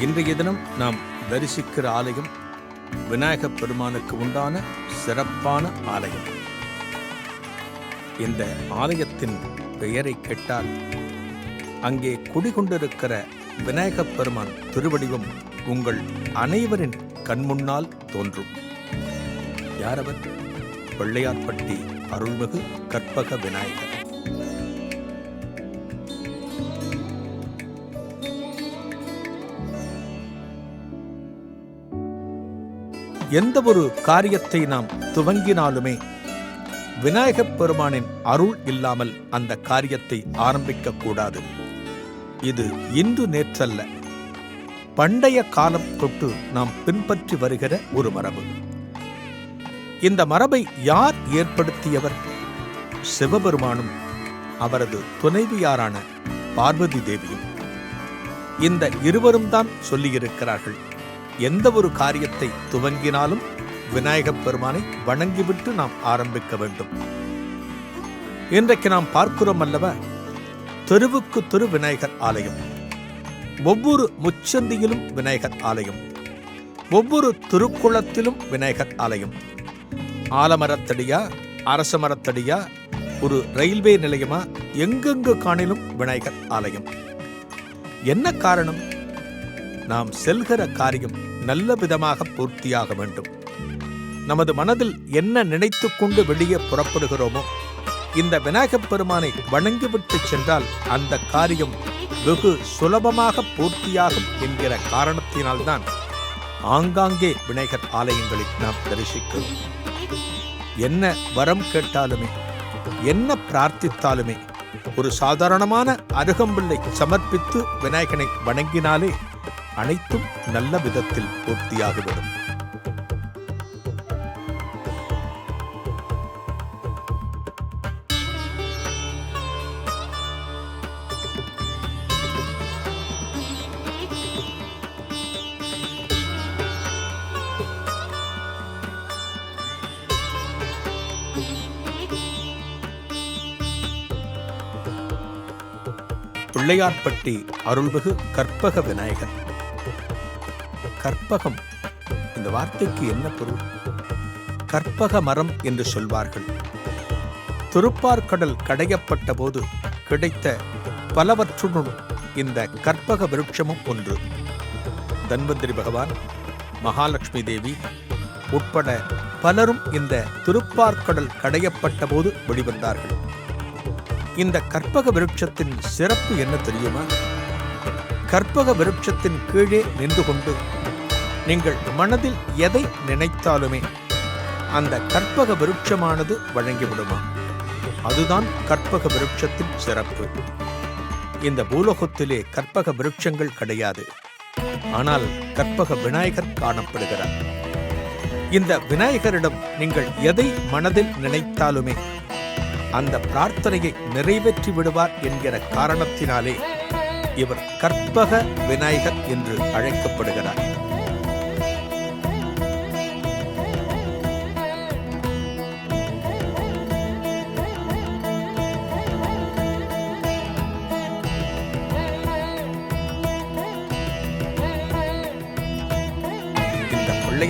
இன்றைய தினம் நாம் தரிசிக்கிற ஆலயம் விநாயகப் பெருமானுக்கு உண்டான சிறப்பான ஆலயம். இந்த ஆலயத்தின் பெயரை கேட்டால் அங்கே குடிகொண்டிருக்கிற விநாயகப் பெருமான் திருவடிவம் உங்கள் அனைவரின் கண்முன்னால் தோன்றும். யாரவர் பிள்ளையார்பட்டி அருள்மிகு கற்பக விநாயகர். எந்த ஒரு காரியத்தை நாம் துவங்கினாலுமே விநாயகப் பெருமானின் அருள் இல்லாமல் அந்த காரியத்தை ஆரம்பிக்க கூடாது. இது இன்று நேற்றல்ல. பண்டைய காலம் தொட்டு நாம் பின்பற்றி வருகிற ஒரு மரபு. இந்த மரபை யார் ஏற்படுத்தியவர்? சிவபெருமானும் அவரது துணைவியாரான பார்வதி தேவியும். இந்த இருவரும் தான் சொல்லியிருக்கிறார்கள். எந்த ஒரு காரியத்தை துவங்கினாலும் விநாயகப் பெருமானை வணங்கிவிட்டு நாம் ஆரம்பிக்க வேண்டும். இன்றைக்கு நாம் பார்க்கிறோம் அல்லவா? தெருவுக்கு தெரு விநாயகர் ஆலயம். ஒவ்வொரு முச்சந்தியிலும் விநாயகர் ஆலயம். ஒவ்வொரு திருக்குளத்திலும் விநாயகர் ஆலயம். ஆலமரத்தடியா அரச மரத்தடியா ஒரு ரயில்வே நிலையமா எங்கெங்கு காணிலும் விநாயகர் ஆலயம். என்ன காரணம்? நாம் செல்கிற காரியம் நல்ல விதமாக பூர்த்தியாக வேண்டும். நமது மனதில் என்ன நினைத்துக் கொண்டு வெளியே புறப்படுகிறோமோ இந்த விநாயகப் பெருமானை வணங்கிவிட்டு சென்றால் அந்த காரியம் வெகு சுலபமாக பூர்த்தியாகும் என்கிற காரணத்தினால்தான் ஆங்காங்கே விநாயகர் ஆலயங்களை நாம் தரிசிக்கிறோம். என்ன வரம் கேட்டாலுமே என்ன பிரார்த்தித்தாலுமே ஒரு சாதாரணமான அருகம்பிள்ளை சமர்ப்பித்து விநாயகனை வணங்கினாலே அனைத்தும் நல்ல விதத்தில் பூர்த்தியாகிவிடும். பிள்ளையார்பட்டி அருள்மிகு கற்பக விநாயகர் கற்பகம். இந்த வார்த்தைக்கு என்ன பொருள்? கற்பக மரம் என்று சொல்வார்கள். திருப்பார்கடல் கடையப்பட்ட போது கிடைத்த பலவற்றுடன் இந்த கற்பக விருட்சமும் ஒன்று. தன்வந்திரி பகவான் மகாலட்சுமி தேவி உட்பட பலரும் இந்த திருப்பார்கடல் கடையப்பட்ட போது வெளிவந்தார்கள். இந்த கற்பக விருட்சத்தின் சிறப்பு என்ன தெரியுமா? கற்பக விருட்சத்தின் கீழே நின்று கொண்டு நீங்கள் மனதில் எதை நினைத்தாலுமே அந்த கற்பக விருட்சமானது வழங்கிவிடுமா? அதுதான் கற்பக விருட்சத்தின் சிறப்பு. இந்த பூலோகத்திலே கற்பக விருட்சங்கள் கிடையாது. ஆனால் கற்பக விநாயகர் காணப்படுகிறார். இந்த விநாயகரிடம் நீங்கள் எதை மனதில் நினைத்தாலுமே அந்த பிரார்த்தனையை நிறைவேற்றி விடுவார் என்கிற காரணத்தினாலே இவர் கற்பக விநாயகர் என்று அழைக்கப்படுகிறார்.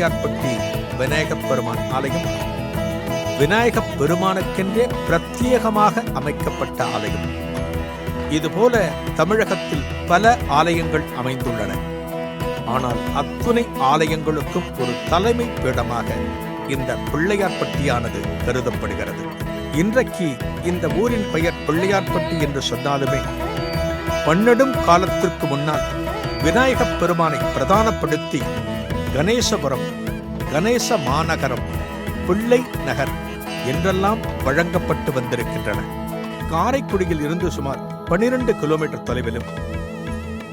இந்த விநாயகப் பெருமான் ஆலயம். விநாயகப் பெருமானுக்கென்றே பிரத்யேகமாக அமைக்கப்பட்ட ஆலயம். இதுபோல தமிழகத்தில் பல ஆலயங்கள் அமைந்துள்ளன. ஆனால் அத்துணை ஆலயங்களுக்கும் ஒரு தலைமை பீடமாக இந்த பிள்ளையார்பட்டியானது கருதப்படுகிறது. இன்றைக்கு இந்த ஊரின் பெயர் பிள்ளையார்பட்டி என்று சொன்னாலுமே பன்னெடும் காலத்திற்கு முன்னால் விநாயகப் பெருமானை பிரதானப்படுத்தி கணேசபுரம் கணேச மாநகரம் பிள்ளை நகர் என்றெல்லாம் வழங்கப்பட்டு வந்திருக்கின்றன. காரைக்குடியில் இருந்து சுமார் பனிரெண்டு கிலோமீட்டர் தொலைவிலும்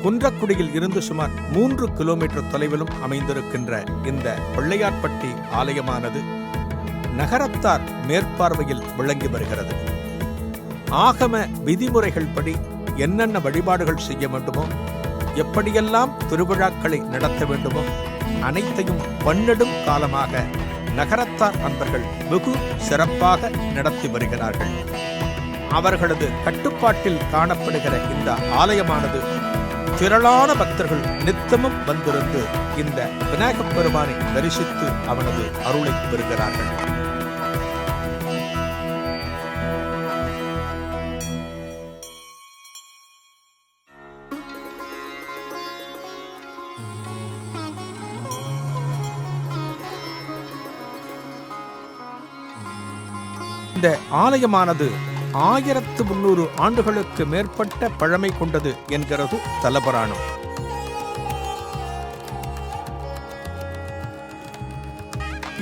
குன்றக்குடியில் இருந்து சுமார் மூன்று கிலோமீட்டர் தொலைவிலும் அமைந்திருக்கின்ற இந்த பிள்ளையார்பட்டி ஆலயமானது நகரத்தார் மேற்பார்வையில் விளங்கி வருகிறது. ஆகம விதிமுறைகள் படி என்னென்ன வழிபாடுகள் செய்ய வேண்டுமோ எப்படியெல்லாம் திருவிழாக்களை நடத்த வேண்டுமோ அனைத்தையும் பன்னெடும் காலமாக நகரத்தார் அன்பர்கள் வெகு சிறப்பாக நடத்தி வருகிறார்கள். அவர்களது கட்டுப்பாட்டில் காணப்படுகிற இந்த ஆலயமானது திரளான பக்தர்கள் நித்தமும் வந்திருந்து இந்த விநாயகப் பெருமானை தரிசித்து அவனது அருளை பெறுகிறார்கள். இந்த ஆலயமானது ஆயிரத்து முன்னூறு ஆண்டுகளுக்கு மேற்பட்ட பழமை கொண்டது என்கிறது தலபுராணம்.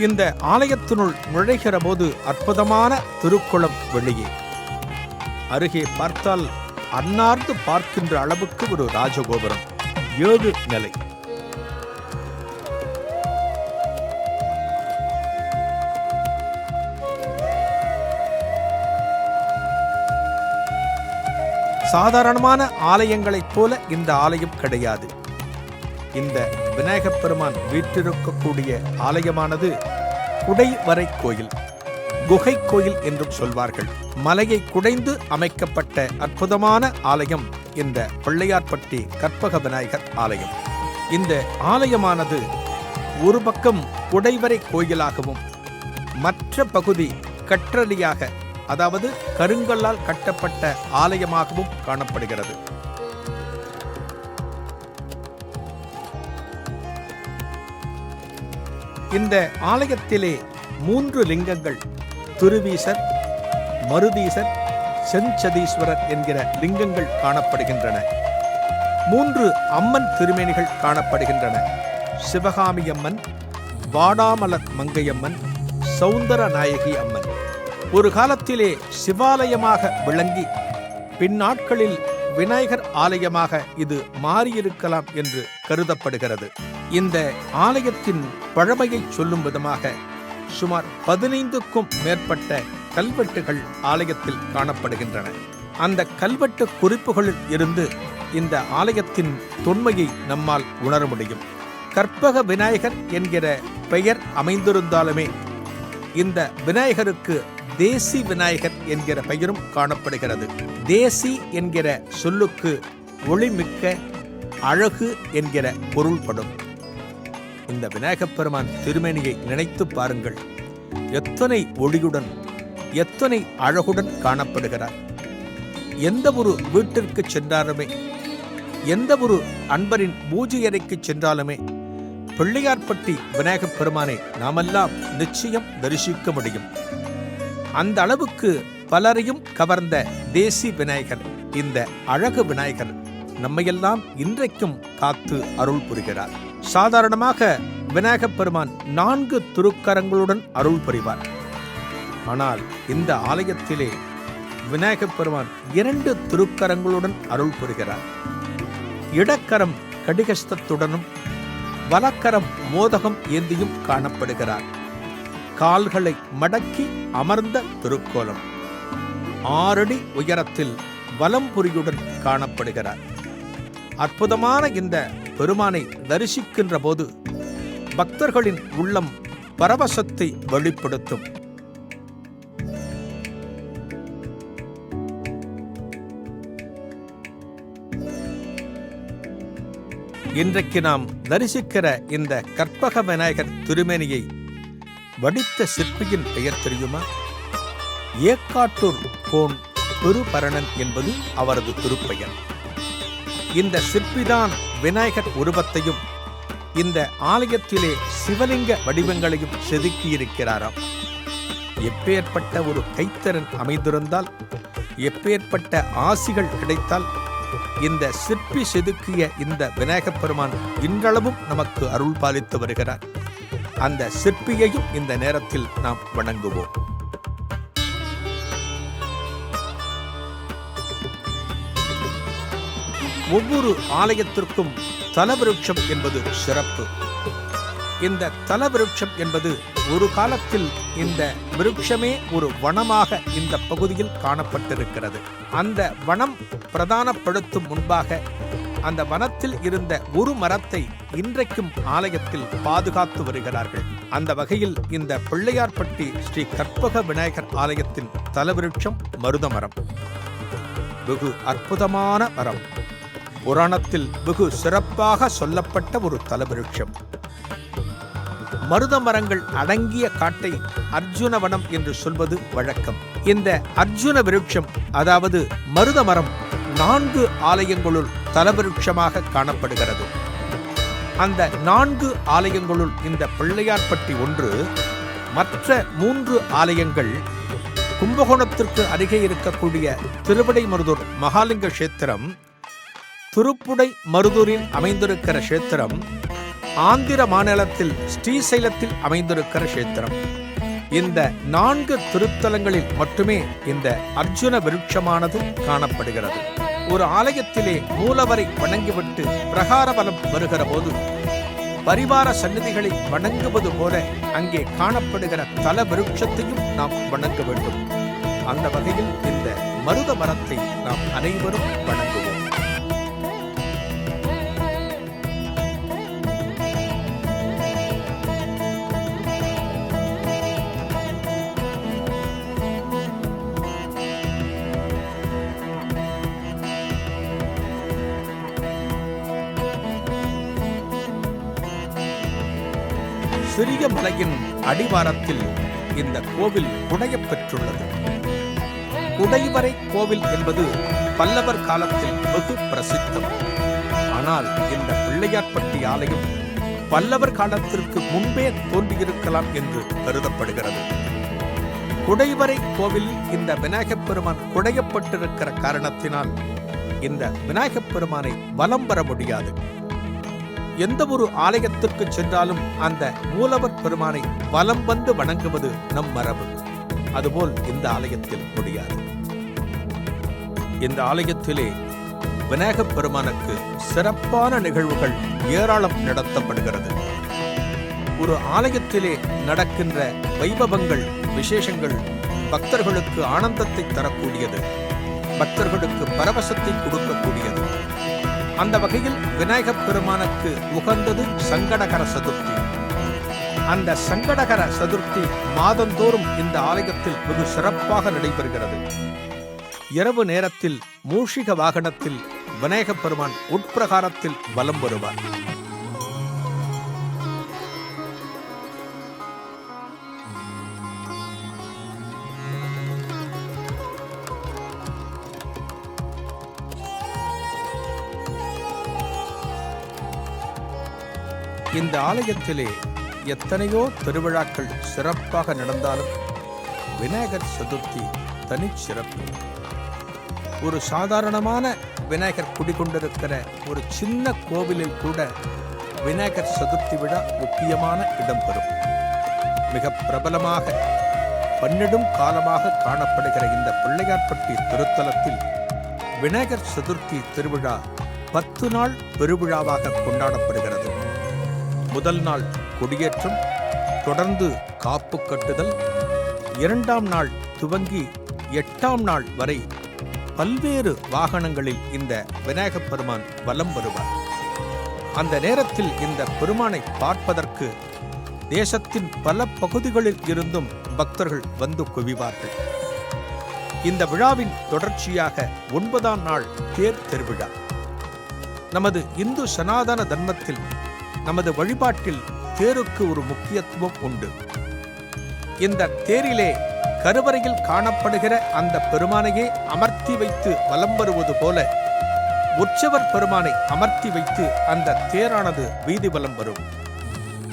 இந்த ஆலயத்தினுள் நுழைகிற போது அற்புதமான திருக்குளம் வெளியே. அருகே பார்த்தால் அன்னார்ந்து பார்க்கின்ற அளவுக்கு ஒரு ராஜகோபுரம் ஏழு நிலை. சாதாரணமான ஆலயங்களைப் போல இந்த ஆலயம் கிடையாது. இந்த விநாயகப் பெருமான் வீற்றிருக்கக்கூடிய ஆலயமானது குடைவரை கோயில் குகை கோயில் என்றும் சொல்வார்கள். மலையை குடைந்து அமைக்கப்பட்ட அற்புதமான ஆலயம் இந்த பிள்ளையார்பட்டி கற்பக விநாயகர் ஆலயம். இந்த ஆலயமானது ஒரு பக்கம் குடைவரை கோயிலாகவும் மற்ற பகுதி கற்றளியாக அதாவது கருங்கல்லால் கட்டப்பட்ட ஆலயமாகவும் காணப்படுகிறது. இந்த ஆலயத்திலே மூன்று லிங்கங்கள் திருவீசர் மருதீசர் செஞ்சதீஸ்வரர் என்கிற லிங்கங்கள் காணப்படுகின்றன. மூன்று அம்மன் திருமேனிகள் காணப்படுகின்றன. சிவகாமி அம்மன் வாடாமலர் மங்கையம்மன் சௌந்தர நாயகி அம்மன். ஒரு காலத்திலே சிவாலயமாக விளங்கி பின்னாட்களில் விநாயகர் ஆலயமாக இது மாறியிருக்கலாம் என்று கருதப்படுகிறது. இந்த ஆலயத்தின் பழமையை சொல்லும் விதமாக சுமார் பதினைந்துக்கும் மேற்பட்ட கல்வெட்டுகள் ஆலயத்தில் காணப்படுகின்றன. அந்த கல்வெட்டு குறிப்புகளில் இருந்து இந்த ஆலயத்தின் தொன்மையை நம்மால் உணர முடியும். கற்பக விநாயகர் என்கிற பெயர் அமைந்திருந்தாலுமே இந்த விநாயகருக்கு தேசி விநாயகர் என்கிற பெயரும் காணப்படுகிறது. தேசி என்கிற சொல்லுக்கு ஒளிமிக்க அழகு என்கிற பொருள்படும். இந்த விநாயகப் பெருமான் திருமேனியை நினைத்து பாருங்கள். எத்தனை ஒளியுடன் எத்தனை அழகுடன் காணப்படுகிறார். எந்த ஒரு வீட்டிற்கு சென்றாலுமே எந்த ஒரு அன்பரின் பூஜை அறைக்கு சென்றாலுமே பிள்ளையார்பட்டி விநாயகப் பெருமானை நாமெல்லாம் நிச்சயம் தரிசிக்க முடியும். அந்த அளவுக்கு பலரையும் கவர்ந்த தேசி விநாயகர் இந்த அழகு விநாயகர் நம்மையெல்லாம் இன்றைக்கும் காத்து அருள் புரிகிறார். சாதாரணமாக விநாயகப் பெருமான் நான்கு திருக்கரங்களுடன் அருள் புரிவார். ஆனால் இந்த ஆலயத்திலே விநாயகப் பெருமான் இரண்டு திருக்கரங்களுடன் அருள் புரிகிறார். இடக்கரம் கடிகஸ்தத்துடனும் வலக்கரம் மோதகம் ஏந்தியும் காணப்படுகிறார். கால்களை மடக்கி அமர்ந்த திருக்கோலம். ஆறடி உயரத்தில் வலம்புரியுடன் காணப்படுகிறார். அற்புதமான இந்த பெருமானை தரிசிக்கின்ற போது பக்தர்களின் உள்ளம் பரவசத்தை வெளிப்படுத்தும். இன்றைக்கு நாம் தரிசிக்கிற இந்த கற்பக விநாயகர் திருமேனியை வடித்த சிற்பியின் பெயர் தெரியுமா? ஏக்காட்டூர் போன் பெருபரணன் என்பது அவரது திருப்பெயர். இந்த சிற்பிதான் விநாயகர் உருவத்தையும் இந்த ஆலயத்திலே சிவலிங்க வடிவங்களையும் செதுக்கியிருக்கிறாராம். எப்பேற்பட்ட ஒரு கைத்தரன் அமைந்திருந்தால் எப்பேற்பட்ட ஆசிகள் கிடைத்தால் இந்த சிற்பி செதுக்கிய இந்த விநாயகப் பெருமான் இன்றளவும் நமக்கு அருள் பாலித்து வருகிறார். அந்த சிற்பியையும் இந்த நேரத்தில் நாம் வணங்குவோம். ஒவ்வொரு ஆலயத்திற்கும் தலவிருட்சம் என்பது சிறப்பு. இந்த தலவிருட்சம் என்பது ஒரு காலத்தில் இந்த விருட்சமே ஒரு வனமாக இந்த பகுதியில் காணப்பட்டிருக்கிறது. அந்த வனம் பிரதானப்படுத்தும் முன்பாக அந்த வனத்தில் இருந்த ஒரு மரத்தை இன்றைக்கும் ஆலயத்தில் பாதுகாத்து வருகிறார்கள். அந்த வகையில் இந்த பிள்ளையார்பட்டி ஸ்ரீ கற்பக விநாயகர் ஆலயத்தின் தலவிருட்சம் மருத மரம் வெகு அற்புதமான மரம். புராணத்தில் வெகு சிறப்பாக சொல்லப்பட்ட ஒரு தலவிருட்சம். மருத மரங்கள் அடங்கிய காட்டை அர்ஜுனவனம் என்று சொல்வது வழக்கம். இந்த அர்ஜுன விருட்சம் அதாவது மருத மரம் நான்கு ஆலயங்களுள் தலவிருட்சமாக காணப்படுகிறது. அந்த நான்கு ஆலயங்களுள் இந்த பிள்ளையார்பட்டி ஒன்று மற்ற மூன்று ஆலயங்கள் கும்பகோணத்திற்கு அருகே இருக்கக்கூடிய திருவிடைமருதூர் மகாலிங்க கஷேத்திரம் திருப்புடை மருதூரில் அமைந்திருக்கிற கஷேத்திரம் ஆந்திர மாநிலத்தில் ஸ்ரீசைலத்தில் அமைந்திருக்கிற கஷேத்திரம். இந்த நான்கு திருத்தலங்களில் மட்டுமே இந்த அர்ஜுன விருட்சமானது காணப்படுகிறது. ஒரு ஆலயத்திலே மூலவரை வணங்கிவிட்டு பிரகார பலம் வருகிற போது பரிவார சன்னதிகளை வணங்குவது போல அங்கே காணப்படுகிற தல விருட்சத்தையும் நாம் வணங்க வேண்டும். அந்த வகையில் இந்த மருத மரத்தை நாம் அனைவரும் வணங்க மலையின் அடிவாரத்தில் இந்த கோவில் குடையப் பெற்றுள்ளது. குடைவரை கோவில் என்பது பல்லவர் காலத்தில் வெகு பிரசித்தம். ஆனால் இந்த பிள்ளையார்பட்டி ஆலயம் பல்லவர் காலத்திற்கு முன்பே தோன்றியிருக்கலாம் என்று கருதப்படுகிறது. குடைவரை கோவிலில் இந்த விநாயகப் பெருமான் குடையப்பட்டிருக்கிற காரணத்தினால் இந்த விநாயகப் பெருமானை வலம் பெற முடியாது. எந்த ஒரு ஆலயத்திற்கு சென்றாலும் அந்த மூலவர் பெருமானை வலம் வந்து வணங்குவது நம் மரபு. அதுபோல் இந்த ஆலயத்தில் முடியாது. இந்த ஆலயத்திலே விநாயகப் பெருமானுக்கு சிறப்பான நிகழ்வுகள் ஏராளம் நடத்தப்படுகிறது. ஒரு ஆலயத்திலே நடக்கின்ற வைபவங்கள் விசேஷங்கள் பக்தர்களுக்கு ஆனந்தத்தை தரக்கூடியது பக்தர்களுக்கு பரவசத்தை கொடுக்கக்கூடியது. அந்த வகையில் விநாயகப் பெருமானுக்கு உகந்தது சங்கடகர சதுர்த்தி. அந்த சங்கடகர சதுர்த்தி மாதந்தோறும் இந்த ஆலயத்தில் வெகு சிறப்பாக நடைபெறுகிறது. இரவு நேரத்தில் மூஷிக வாகனத்தில் விநாயகப் பெருமான் உட்பிரகாரத்தில் வலம் வருவார். இந்த ஆலயத்திலே எத்தனையோ திருவிழாக்கள் சிறப்பாக நடந்தாலும் விநாயகர் சதுர்த்தி தனிச்சிறப்பு ஒரு சாதாரணமான விநாயகர் குடிகொண்டிருக்கிற ஒரு சின்ன கோவிலில் கூட விநாயகர் சதுர்த்தி விழா முக்கியமான இடம் பெறும். மிக பிரபலமாக பன்னெடும் காலமாக காணப்படுகிற இந்த பிள்ளையார்பட்டி திருத்தலத்தில் விநாயகர் சதுர்த்தி திருவிழா பத்து நாள் பெருவிழாவாக கொண்டாடப்படுகிறது. முதல் நாள் கொடியேற்றம் தொடர்ந்து காப்பு கட்டுதல் இரண்டாம் நாள் துவங்கி எட்டாம் நாள் வரை பல்வேறு வாகனங்களில் இந்த விநாயகப் பெருமான் வலம் வருவார். அந்த நேரத்தில் இந்த பெருமானை பார்ப்பதற்கு தேசத்தின் பல பகுதிகளில் இருந்தும் பக்தர்கள் வந்து குவிவார்கள். இந்த விழாவின் தொடர்ச்சியாக ஒன்பதாம் நாள் தேர் திருவிழா. நமது இந்து சனாதன தர்மத்தில் நமது வழிபாட்டில் தேருக்கு ஒரு முக்கியத்துவம் உண்டு. இந்த தேரிலே கருவறையில் காணப்படுகிற அந்த பெருமானையே அமர்த்தி வைத்து வலம் வருவது போல உற்சவர் பெருமானை அமர்த்தி வைத்து அந்த தேரானது வீதி வலம் வரும்.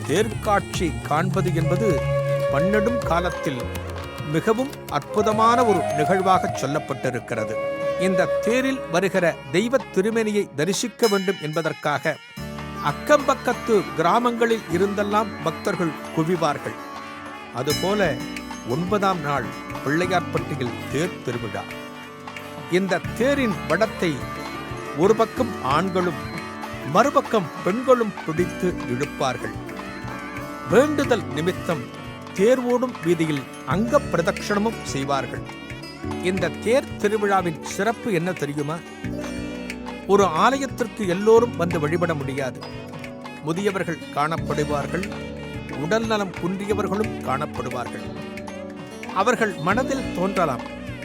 தேர்காட்சி காண்பது என்பது பன்னெடும் காலத்தில் மிகவும் அற்புதமான ஒரு நிகழ்வாக சொல்லப்பட்டிருக்கிறது. இந்த தேரில் வருகிற தெய்வ திருமேனியை தரிசிக்க வேண்டும் என்பதற்காக அக்கம்பக்கத்து கிராமங்களில் இருந்தெல்லாம் பக்தர்கள் குவிவார்கள். அதுபோல ஒன்பதாம் நாள் பிள்ளையார்பட்டியில் தேர் திருவிழா. இந்த தேரின் வடத்தை ஒரு பக்கம் ஆண்களும் மறுபக்கம் பெண்களும் பிடித்து இழுப்பார்கள். வேண்டுதல் நிமித்தம் தேர் ஓடும் வீதியில் அங்க பிரதட்சணமும் செய்வார்கள். இந்த தேர் திருவிழாவின் சிறப்பு என்ன தெரியுமா? ஒரு ஆலயத்திற்கு எல்லோரும் வந்து வழிபட முடியாது. முதியவர்கள் காணப்படுவார்கள் உடல் நலம் குன்றியவர்களும் காணப்படுவார்கள். அவர்கள் மனதில் தோன்றலாம்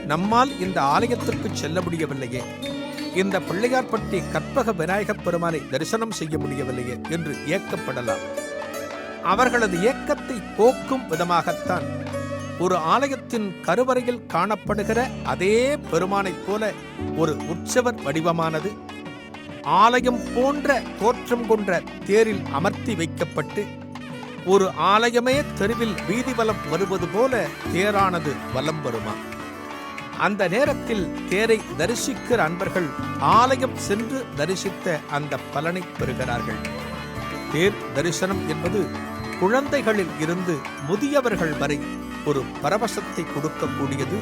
நம்மால் இந்த ஆலயத்திற்கு செல்ல முடியவில்லையே. இந்த பிள்ளையார்பட்டி கற்பக விநாயகப் பெருமானை தரிசனம் செய்ய முடியவில்லையே என்று ஏக்கப்படலாம். அவர்களது ஏக்கத்தை போக்கும் விதமாகத்தான் ஒரு ஆலயத்தின் கருவறையில் காணப்படுகிற அதே பெருமானைப் போல ஒரு உற்சவர் வடிவமானது ஆலயம் போன்ற தோற்றம் கொண்ட தேரில் அமர்த்தி வைக்கப்பட்டு ஒரு ஆலயமே தெருவில் வீதி வலம் வருவது போல தேரானது வலம் வருமா? அந்த நேரத்தில் தேரை தரிசிக்கிற அன்பர்கள் ஆலயம் சென்று தரிசித்த அந்த பலனை பெறுகிறார்கள். தேர் தரிசனம் என்பது குழந்தைகளில் இருந்து முதியவர்கள் வரை ஒரு பரவசத்தை கொடுக்கக்கூடியது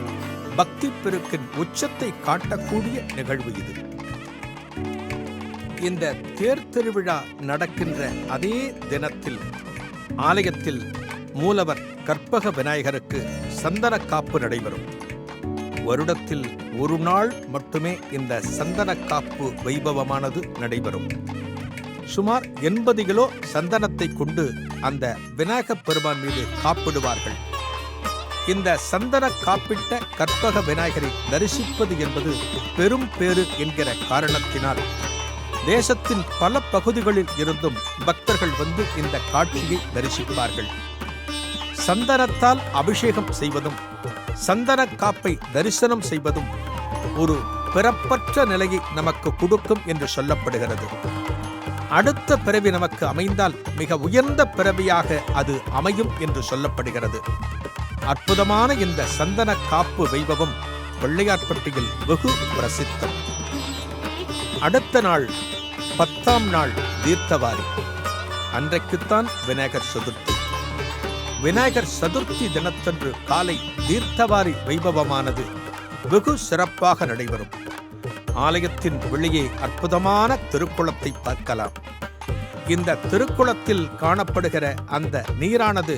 பக்தி பெருக்கின் உச்சத்தை காட்டக்கூடிய நிகழ்வு இது. இந்த தேர் திருவிழா நடக்கின்ற அதே தினத்தில் ஆலயத்தில் மூலவர் கற்பக விநாயகருக்கு சந்தன காப்பு நடைபெறும். வருடத்தில் ஒரு நாள் மட்டுமே இந்த சந்தன காப்பு வைபவமானது நடைபெறும். சுமார் எண்பது கிலோ சந்தனத்தை கொண்டு அந்த விநாயகப் பெருமான் மீது காப்பிடுவார்கள். இந்த சந்தன காப்பிட்ட கற்பக விநாயகரை தரிசிப்பது என்பது பெரும் பேறு என்கிற காரணத்தினால் தேசத்தின் பல பகுதிகளில் இருந்தும் பக்தர்கள் வந்து இந்த காட்சியை தரிசிப்பார்கள். சந்தனத்தால் அபிஷேகம் செய்வதும் சந்தன காப்பை தரிசனம் செய்வதும் ஒரு பிறப்பற்ற நிலையை நமக்கு கொடுக்கும் என்று சொல்லப்படுகிறது. அடுத்த பிறவி நமக்கு அமைந்தால் மிக உயர்ந்த பிறவியாக அது அமையும் என்று சொல்லப்படுகிறது. அற்புதமான இந்த சந்தன காப்பு வைபவம் பிள்ளையார்பட்டியில் வெகு பிரசித்தம். அடுத்த நாள் பத்தாம் நாள் தீர்த்தவாரி. அன்றைக்குத்தான் விநாயகர் சதுர்த்தி. விநாயகர் சதுர்த்தி தினத்தன்று காலை தீர்த்தவாரி வைபவமானது வெகு சிறப்பாக நடைபெறும். ஆலயத்தின் வெளியே அற்புதமான திருக்குளத்தை பார்க்கலாம். இந்த திருக்குளத்தில் காணப்படுகிற அந்த நீரானது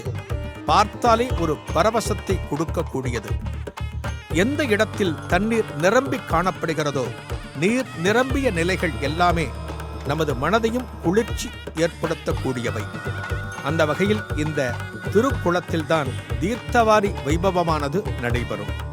பார்த்தாலே ஒரு பரவசத்தை கொடுக்கக்கூடியது. எந்த இடத்தில் தண்ணீர் நிரம்பி காணப்படுகிறதோ நீர் நிரம்பிய நிலைகள் எல்லாமே நமது மனதையும் குளிர்ச்சி ஏற்படுத்தக்கூடியவை. அந்த வகையில் இந்த திருக்குளத்தில்தான் தீர்த்தவாரி வைபவமானது நடைபெறும்.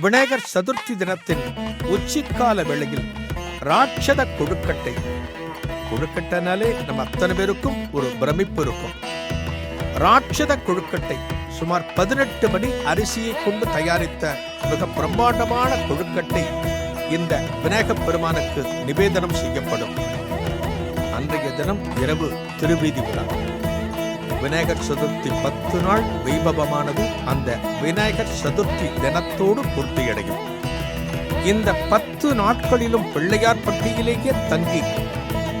விநாயகர் சதுர்த்தி தினத்தின் உச்சிக்கால வேளையில் ராட்சத கொழுக்கட்டை கொழுக்கட்டைனாலே நம்ம அத்தனை பேருக்கும் ஒரு பிரமிப்பு இருக்கும். ராட்சத கொழுக்கட்டை சுமார் பதினெட்டு மணி அரிசியை கொண்டு தயாரித்த மிக பிரம்மாண்டமான கொழுக்கட்டை இந்த விநாயகப் பெருமானுக்கு நிவேதனம் செய்யப்படும். அன்றைய தினம் இரவு திருவீதி விழா. விநாயகர் சதுர்த்தி பத்து நாள் வைபவமானது அந்த விநாயகர் சதுர்த்தி தினத்தோடு பூர்த்தியடையும். இந்த பத்து நாட்களிலும் பிள்ளையார் பட்டியிலேயே தங்கி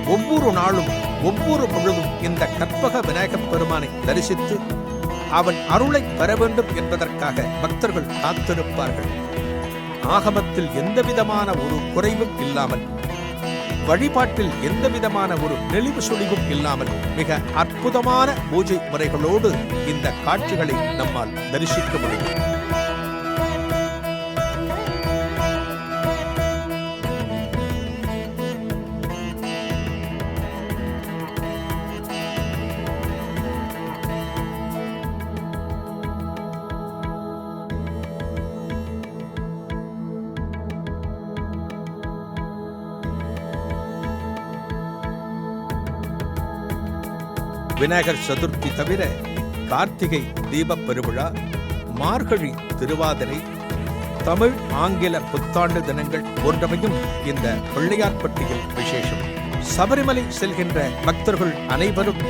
ஒவ்வொரு நாளும் ஒவ்வொரு பொழுதும் இந்த கற்பக விநாயகப் பெருமானை தரிசித்து அவன் அருளை பெற வேண்டும் என்பதற்காக பக்தர்கள் காத்திருப்பார்கள். ஆகமத்தில் எந்தவிதமான ஒரு குறைவும் இல்லாமல் வழிபாட்டில் எந்தவிதமான ஒரு நெளிவு சுழிவும் இல்லாமல் மிக அற்புதமான பூஜை முறைகளோடு இந்த காட்சிகளை நம்மால் தரிசிக்க முடியும். விநாயகர் சதுர்த்தி தவிர கார்த்திகை தீபப் பெருவிழா மார்கழி திருவாதிரை தமிழ் ஆங்கில புத்தாண்டு தினங்கள் போன்றவையும் இந்த பிள்ளையார்பட்டியில் விசேஷம். சபரிமலை செல்கின்ற பக்தர்கள் அனைவரும்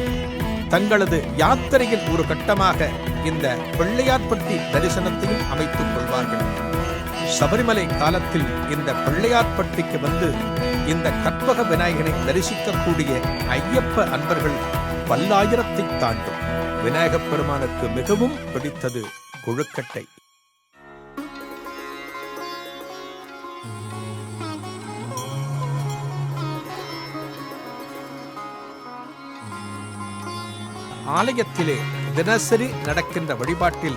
தங்களது யாத்திரையில் ஒரு கட்டமாக இந்த பிள்ளையார்பட்டி தரிசனத்தையும் அமைத்துக் கொள்வார்கள். சபரிமலை காலத்தில் இந்த பிள்ளையார்பட்டிக்கு வந்து இந்த கற்பக விநாயகனை தரிசிக்கக்கூடிய ஐயப்ப அன்பர்கள் பல்லாயிரத்தை தாண்டும். விநாயகப் பெருமானுக்கு மிகவும் பிடித்தது கொழுக்கட்டை. ஆலயத்திலே தினசரி நடக்கின்ற வழிபாட்டில்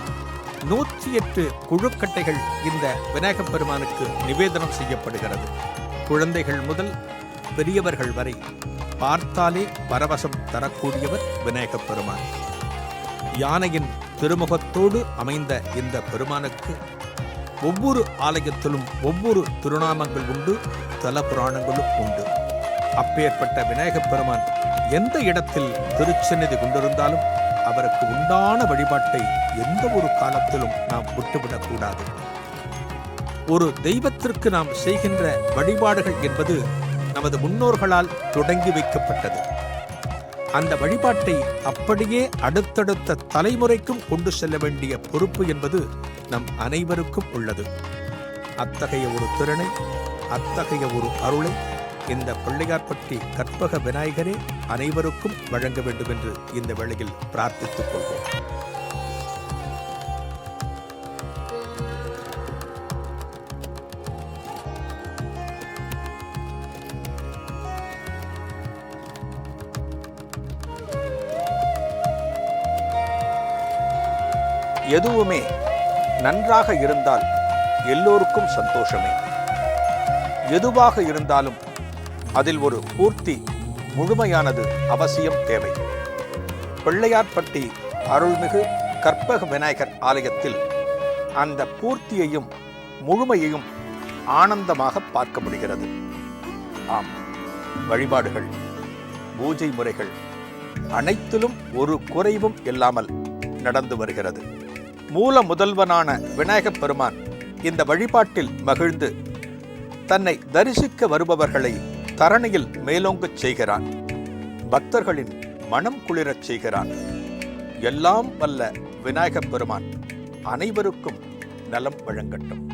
நூற்றி எட்டு குழுக்கட்டைகள் இந்த விநாயகப் பெருமானுக்கு நிவேதனம் செய்யப்படுகிறது. குழந்தைகள் முதல் பெரியவர்கள் வரை பார்த்தாலே பரவசம் தரக்கூடியவர் விநாயகப் பெருமான். யானையின் திருமுகத்தோடு அமைந்த இந்த பெருமானுக்கு ஒவ்வொரு ஆலயத்திலும் ஒவ்வொரு திருநாமங்கள் உண்டு தல புராணங்களும் உண்டு. அப்பேற்பட்ட விநாயகப் பெருமான் எந்த இடத்தில் திருச்சந்நிதி கொண்டிருந்தாலும் அவருக்கு உண்டான வழிபாட்டை எந்த ஒரு காலத்திலும் நாம் விட்டுவிடக்கூடாது ஒரு தெய்வத்திற்கு நாம் செய்கின்ற வழிபாடுகள் என்பது நமது முன்னோர்களால் தொடங்கி வைக்கப்பட்டது. அந்த வழிபாட்டை அப்படியே அடுத்தடுத்த தலைமுறைக்கும் கொண்டு செல்ல வேண்டிய பொறுப்பு என்பது நம் அனைவருக்கும் உள்ளது. அத்தகைய ஒரு திறனை அத்தகைய ஒரு அருளை இந்த பிள்ளையார்பட்டி கற்பக விநாயகரே அனைவருக்கும் வழங்க வேண்டும் என்று இந்த வேளையில் பிரார்த்தித்துக் கொள்வோம். எதுவுமே நன்றாக இருந்தால் எல்லோருக்கும் சந்தோஷமே. எதுவாக இருந்தாலும் அதில் ஒரு பூர்த்தி முழுமையானது அவசியம் தேவை. பிள்ளையார்பட்டி அருள்மிகு கற்பக விநாயகர் ஆலயத்தில் அந்த பூர்த்தியையும் முழுமையையும் ஆனந்தமாக பார்க்க முடிகிறது. ஆம் வழிபாடுகள் பூஜை முறைகள் அனைத்திலும் ஒரு குறைவும் இல்லாமல் நடந்து வருகிறது. மூல முதல்வனான விநாயகப் பெருமான் இந்த வழிபாட்டில் மகிழ்ந்து தன்னை தரிசிக்க வருபவர்களை தரணியில் மேலோங்கச் செய்கிறான். பக்தர்களின் மனம் குளிரச் செய்கிறான். எல்லாம் வல்ல விநாயகப் பெருமான். அனைவருக்கும் நலம் வழங்கட்டும்.